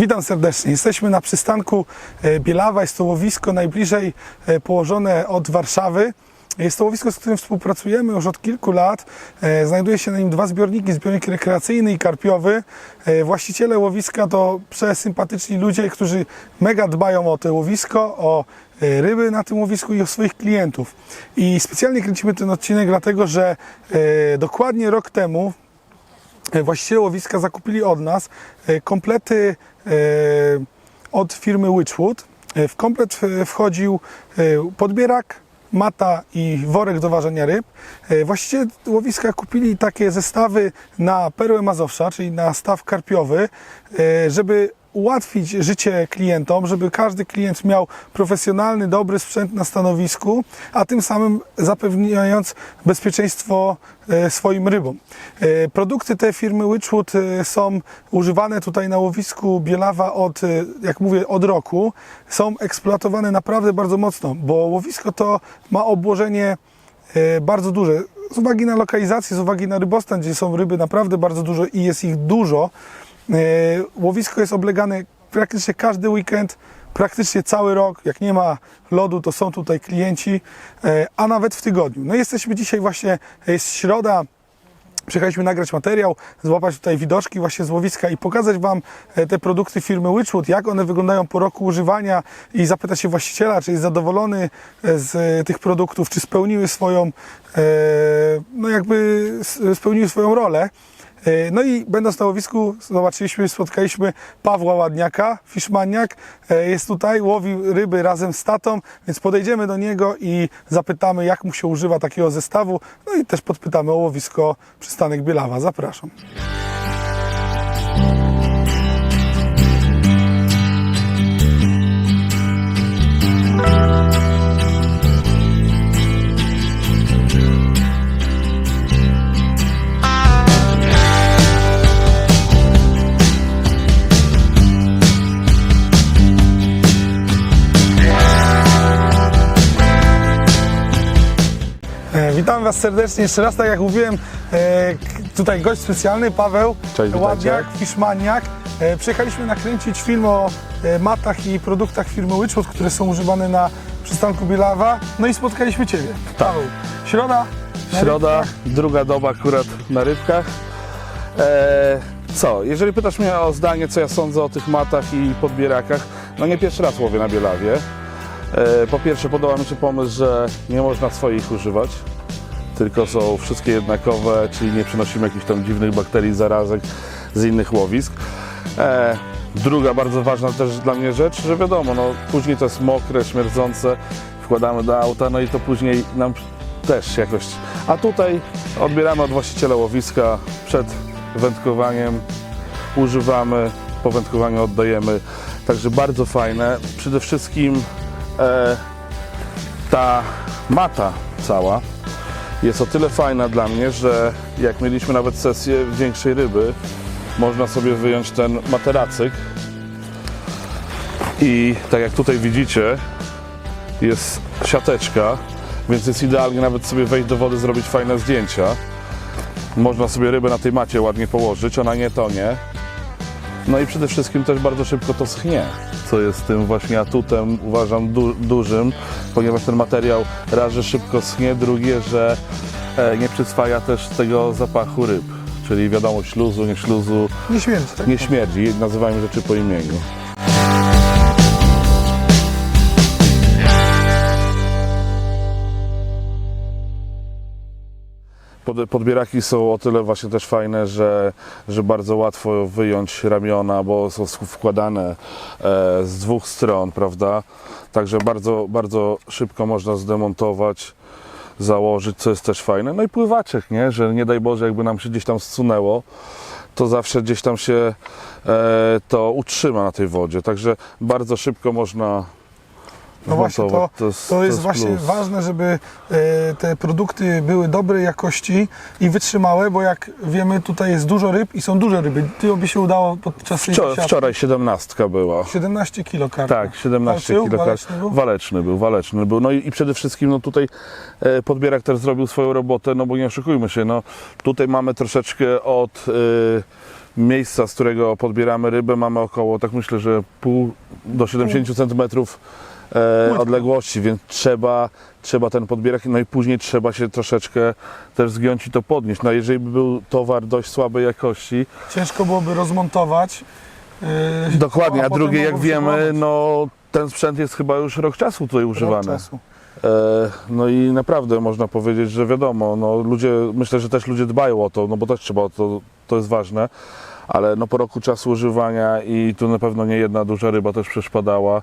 Witam serdecznie. Jesteśmy na przystanku e, Bielawa. Jest to łowisko najbliżej e, położone od Warszawy. Jest to łowisko, z którym współpracujemy już od kilku lat. E, Znajduje się na nim dwa zbiorniki, zbiornik rekreacyjny i karpiowy. Właściciele łowiska to przesympatyczni ludzie, którzy mega dbają o to łowisko, o ryby na tym łowisku i o swoich klientów. I specjalnie kręcimy ten odcinek dlatego, że dokładnie rok temu właściciele łowiska zakupili od nas komplety od firmy Witchwood. E, W komplet e, wchodził e, podbierak, mata i worek do ważenia ryb. E, Właściciele łowiska kupili takie zestawy na perłę Mazowsza, czyli na staw karpiowy, e, żeby ułatwić życie klientom, żeby każdy klient miał profesjonalny, dobry sprzęt na stanowisku, a tym samym zapewniając bezpieczeństwo e, swoim rybom. E, Produkty te firmy Witchwood e, są używane tutaj na łowisku Bielawa od, jak mówię, od roku. Są eksploatowane naprawdę bardzo mocno, bo łowisko to ma obłożenie bardzo duże. Z uwagi na lokalizację, z uwagi na rybostan, gdzie są ryby naprawdę bardzo dużo i jest ich dużo, łowisko jest oblegane praktycznie każdy weekend, praktycznie cały rok. Jak nie ma lodu, to są tutaj klienci, e, a nawet w tygodniu. No jesteśmy dzisiaj właśnie, jest środa, Przyjechaliśmy nagrać materiał, złapać tutaj widoczki właśnie z łowiska i pokazać Wam e, te produkty firmy Witchwood, jak one wyglądają po roku używania i zapytać się właściciela, czy jest zadowolony e, z e, tych produktów, czy spełniły swoją, e, no jakby spełniły swoją rolę. E, No i będąc na łowisku zobaczyliśmy, spotkaliśmy Pawła Ładniaka, Fishmaniak, e, jest tutaj, łowi ryby razem z tatą, więc podejdziemy do niego i zapytamy jak mu się używa takiego zestawu, no i też podpytamy o łowisko przystanek Bielawa. Zapraszam. Serdecznie jeszcze raz, tak jak mówiłem, e, tutaj gość specjalny, Paweł Cześć. Ładniak, Fishmaniak. E, Przyjechaliśmy nakręcić film o e, matach i produktach firmy Witchwood, które są używane na przystanku Bielawa. No i spotkaliśmy Ciebie, Paweł. Środa. Środa, rybkach. druga doba akurat na rybkach. Co, jeżeli pytasz mnie o zdanie, co ja sądzę o tych matach i podbierakach, no nie pierwszy raz łowię na Bielawie. Po pierwsze podoba mi się pomysł, że nie można swoich używać, tylko są wszystkie jednakowe, czyli nie przenosimy jakichś tam dziwnych bakterii, zarazek z innych łowisk. E, druga bardzo ważna też dla mnie rzecz, że wiadomo, no później to jest mokre, śmierdzące, wkładamy do auta, no i to później nam też jakoś... A tutaj odbieramy od właściciela łowiska przed wędkowaniem, używamy, po wędkowaniu oddajemy, także bardzo fajne. Przede wszystkim e, ta mata cała jest o tyle fajna dla mnie, że jak mieliśmy nawet sesję większej ryby, można sobie wyjąć ten materacyk i tak jak tutaj widzicie, jest siateczka, więc jest idealnie nawet sobie wejść do wody, zrobić fajne zdjęcia. Można sobie rybę na tej macie ładnie położyć, ona nie tonie. No i przede wszystkim też bardzo szybko to schnie, co jest tym właśnie atutem, uważam, du dużym, ponieważ ten materiał raz, że szybko schnie, drugie, że e, nie przyswaja też tego zapachu ryb. Czyli wiadomo, śluzu, nie śluzu, Nie śmierdzi, tak? nie śmierdzi, nazywajmy rzeczy po imieniu. Podbieraki są o tyle właśnie też fajne, że, że bardzo łatwo wyjąć ramiona, bo są wkładane e, z dwóch stron, prawda? Także bardzo, bardzo szybko można zdemontować, założyć, co jest też fajne. No i pływaczek, nie? Że nie daj Boże, jakby nam się gdzieś tam zsunęło, to zawsze gdzieś tam się e, to utrzyma na tej wodzie. Także bardzo szybko można No właśnie, to, to jest, to właśnie plus. ważne, żeby e, te produkty były dobrej jakości i wytrzymałe, bo jak wiemy, tutaj jest dużo ryb i są duże ryby. Ty by się udało podczas tej Wczoraj, siatki. wczoraj 17 była. 17 kilo karpia. Tak, 17 Walczył? kilo. Waleczny był? Waleczny był, waleczny był. No i, i przede wszystkim no tutaj e, podbierak też zrobił swoją robotę, no bo nie oszukujmy się, no tutaj mamy troszeczkę od e, miejsca, z którego podbieramy rybę, mamy około, tak myślę, że pół do 70 centymetrów e, odległości, więc trzeba, trzeba ten podbierak, no i później trzeba się troszeczkę też zgiąć i to podnieść. No jeżeli by był towar dość słabej jakości, Ciężko byłoby rozmontować. yy, dokładnie, a potem drugie jak wiemy, no ten sprzęt jest chyba już rok czasu tutaj używany. E, No i naprawdę można powiedzieć, że wiadomo, no ludzie, myślę, że też ludzie dbają o to, no bo też trzeba o to, to jest ważne, ale no po roku czasu używania i tu na pewno nie jedna duża ryba też przeszpadała,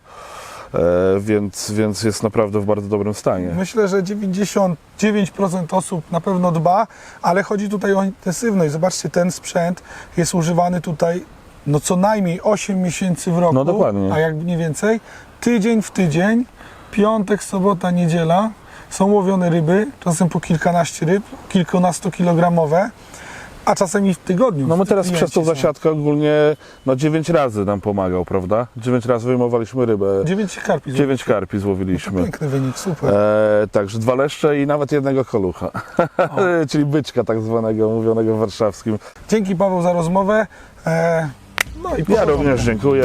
więc, więc jest naprawdę w bardzo dobrym stanie. Myślę, że 99% osób na pewno dba, ale chodzi tutaj o intensywność. Zobaczcie, ten sprzęt jest używany tutaj no co najmniej 8 miesięcy w roku, No dokładnie. a jak nie więcej, tydzień w tydzień, piątek, sobota, niedziela są łowione ryby, czasem po kilkanaście ryb, kilkunastokilogramowe, a czasem i w tygodniu. No my teraz przez tą zasiadkę ogólnie no 9 razy nam pomagał, prawda? 9 razy wyjmowaliśmy rybę, 9 karpi. 9 karpi złowiliśmy. piękny wynik, super. E, także dwa leszcze i nawet jednego kolucha, czyli byczka tak zwanego, mówionego w warszawskim. Dzięki Paweł za rozmowę. E, no i Ja powodzenia. również dziękuję.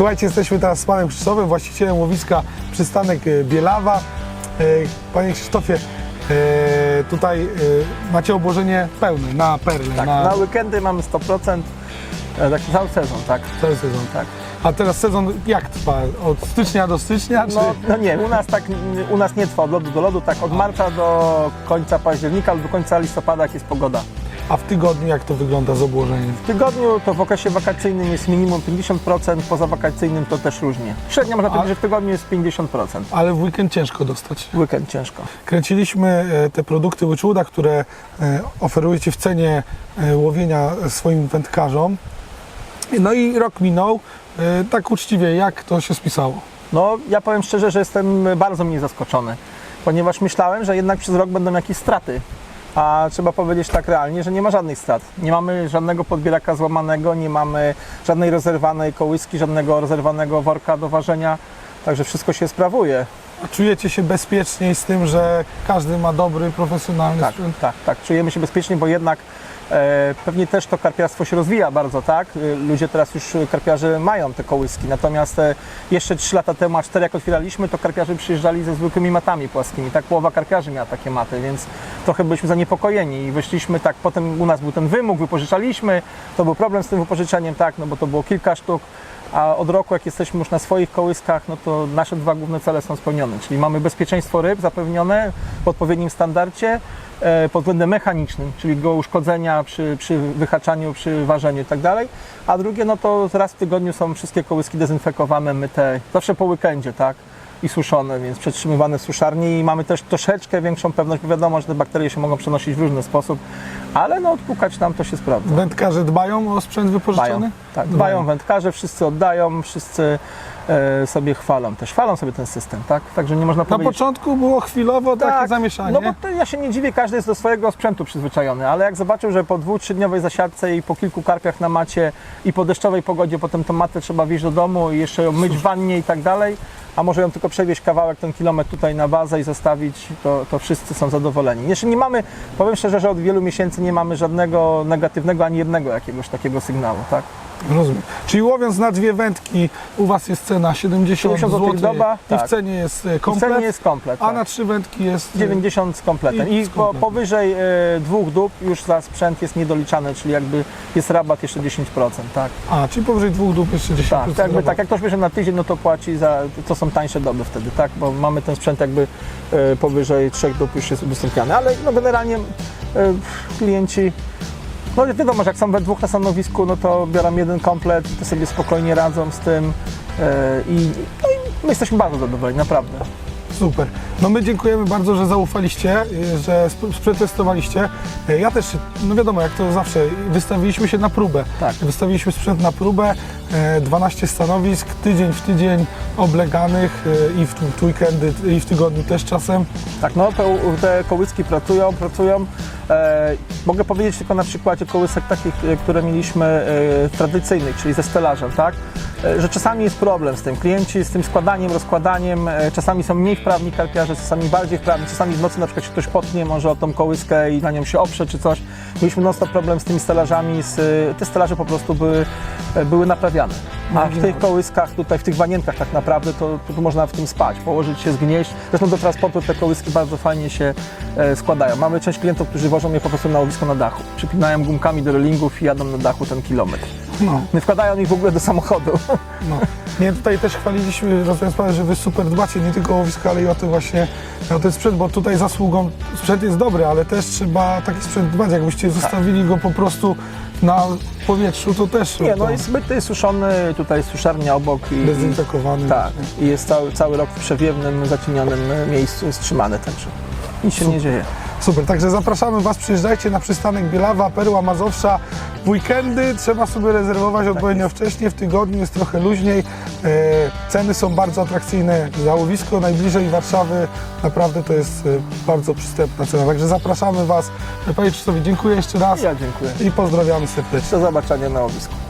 Słuchajcie, jesteśmy teraz z panem Krzysztofem, właścicielem łowiska Przystanek e, Bielawa. E, Panie Krzysztofie, e, tutaj macie obłożenie pełne na perle, Tak, na na weekendy mamy 100%, e, tak cały sezon, tak. cały sezon. tak. A teraz sezon jak trwa? Od stycznia do stycznia? Czy... No, no nie, u nas tak, u nas nie trwa od lodu do lodu, tak od marca do końca października lub do końca listopada, jak jest pogoda. A w tygodniu jak to wygląda z obłożeniem? W tygodniu to w okresie wakacyjnym jest minimum 50%, poza wakacyjnym to też różnie. Średnio można powiedzieć, że w tygodniu jest 50%. Ale w weekend ciężko dostać. W weekend ciężko. Kręciliśmy e, te produkty Witchwooda, które e, oferujecie w cenie e, łowienia swoim wędkarzom. No i rok minął. Tak uczciwie, jak to się spisało? No, ja powiem szczerze, że jestem bardzo mniej zaskoczony, ponieważ myślałem, że jednak przez rok będą jakieś straty. A trzeba powiedzieć tak realnie, że nie ma żadnych strat. Nie mamy żadnego podbieraka złamanego, nie mamy żadnej rozerwanej kołyski, żadnego rozerwanego worka do ważenia. Także wszystko się sprawuje. A czujecie się bezpieczniej z tym, że każdy ma dobry, profesjonalny Tak, sprzęt? tak, tak. Czujemy się bezpiecznie, bo jednak pewnie też to karpiarstwo się rozwija bardzo, tak? E, Ludzie teraz już e, karpiarze mają te kołyski, natomiast e, jeszcze 3 lata temu, a 4 jak otwieraliśmy, to karpiarze przyjeżdżali ze zwykłymi matami płaskimi, tak? Połowa karpiarzy miała takie maty, więc trochę byliśmy zaniepokojeni i wyszliśmy tak, potem u nas był ten wymóg, wypożyczaliśmy, to był problem z tym wypożyczeniem, tak? No bo to było kilka sztuk, a od roku, jak jesteśmy już na swoich kołyskach, no to nasze dwa główne cele są spełnione, czyli mamy bezpieczeństwo ryb zapewnione w odpowiednim standardzie e, pod względem mechanicznym, czyli go uszkodzenia przy, przy wyhaczaniu, przy ważeniu i tak a drugie, no to raz w tygodniu są wszystkie kołyski dezynfekowane, myte, zawsze po weekendzie, tak? I suszone, więc przetrzymywane w suszarni i mamy też troszeczkę większą pewność, bo wiadomo, że te bakterie się mogą przenosić w różny sposób, ale no odpukać nam to się sprawdza. Wędkarze dbają o sprzęt wypożyczony? Dbają, tak, dbają wędkarze, wszyscy oddają, wszyscy e, sobie chwalą też, chwalą sobie ten system, tak? Także nie można Na powiedzieć... początku było chwilowo takie zamieszanie. No bo to ja się nie dziwię, każdy jest do swojego sprzętu przyzwyczajony, ale jak zobaczył, że po dwu, trzydniowej zasiadce i po kilku karpiach na macie i po deszczowej pogodzie potem tą matę trzeba wieźć do domu i jeszcze myć w wannie i tak dalej, a może ją tylko przewieźć kawałek, ten kilometr tutaj na bazę i zostawić, to, to wszyscy są zadowoleni. Jeszcze nie mamy, powiem szczerze, że od wielu miesięcy nie mamy żadnego negatywnego, ani jednego jakiegoś takiego sygnału, tak? Rozumiem. Czyli łowiąc na dwie wędki, u Was jest cena 70, 70 zł doba, i tak. w cenie jest e, W komplet, cenie jest komplet. a tak. na trzy wędki jest... e, 90 z kompletem. I I, z kompletem. powyżej e, dwóch dób już za sprzęt jest niedoliczany, czyli jakby jest rabat jeszcze 10%, tak. A, czyli powyżej dwóch dób jeszcze 10%. Tak, to jakby, rabat. tak jak ktoś bierze na tydzień, no to płaci za, to są tańsze doby wtedy, tak, bo mamy ten sprzęt jakby e, powyżej trzech dób już jest udostępniany, ale no generalnie e, klienci no wiadomo, że jak są we dwóch na stanowisku, no to biorą jeden komplet, to sobie spokojnie radzą z tym e, i, no i my jesteśmy bardzo zadowoleni, naprawdę. Super. No my dziękujemy bardzo, że zaufaliście, y, że przetestowaliście. Y, Ja też, no wiadomo, jak to zawsze, wystawiliśmy się na próbę. Tak. Wystawiliśmy sprzęt na próbę, y, 12 stanowisk, tydzień w tydzień obleganych i w, w weekendy, i w tygodniu też czasem. Tak, no te, te kołyski pracują, pracują. E, mogę powiedzieć tylko na przykładzie kołysek takich, e, które mieliśmy e, tradycyjnych, czyli ze stelażem, tak? Że czasami jest problem z tym. Klienci z tym składaniem, rozkładaniem, czasami są mniej wprawni karpiarze, czasami bardziej wprawni, czasami w nocy na przykład się ktoś potnie może o tą kołyskę i na nią się oprze czy coś. Mieliśmy non problem z tymi stelażami, z, e, te stelaże po prostu były, e, były naprawiane. A w tych kołyskach, tutaj w tych wanienkach tak naprawdę, to, to, można w tym spać, położyć się, zgnieść. Zresztą do transportu te kołyski bardzo fajnie się e, składają. Mamy część klientów, którzy wożą je po prostu na łowisko na dachu. Przypinają gumkami do relingów i jadą na dachu ten kilometr. No, Nie wkładają ich w ogóle do samochodu. no. Nie, tutaj też chwaliliśmy, rozumiem sprawę, że wy super dbacie nie tylko o łowisko, ale i o to właśnie, o ten sprzęt, bo tutaj zasługą, sprzęt jest dobry, ale też trzeba taki sprzęt dbać. Jakbyście zostawili go po prostu na powietrzu, to też Nie, no jest myty, suszony, tutaj suszarnia obok. I, i, dezynfekowany. tak, i jest cały, cały rok w przewiewnym, zacienionym miejscu, jest trzymany, także nic się nie dzieje. Super, także zapraszamy Was, przyjeżdżajcie na przystanek Bielawa, Perła Mazowsza w weekendy, trzeba sobie rezerwować odpowiednio wcześnie, w tygodniu jest trochę luźniej, e, ceny są bardzo atrakcyjne za łowisko, najbliżej Warszawy, naprawdę to jest e, bardzo przystępna cena, także zapraszamy Was. Panie Krzysztofie, dziękuję jeszcze raz Ja dziękuję. i pozdrawiamy serdecznie. Do zobaczenia na łowisku.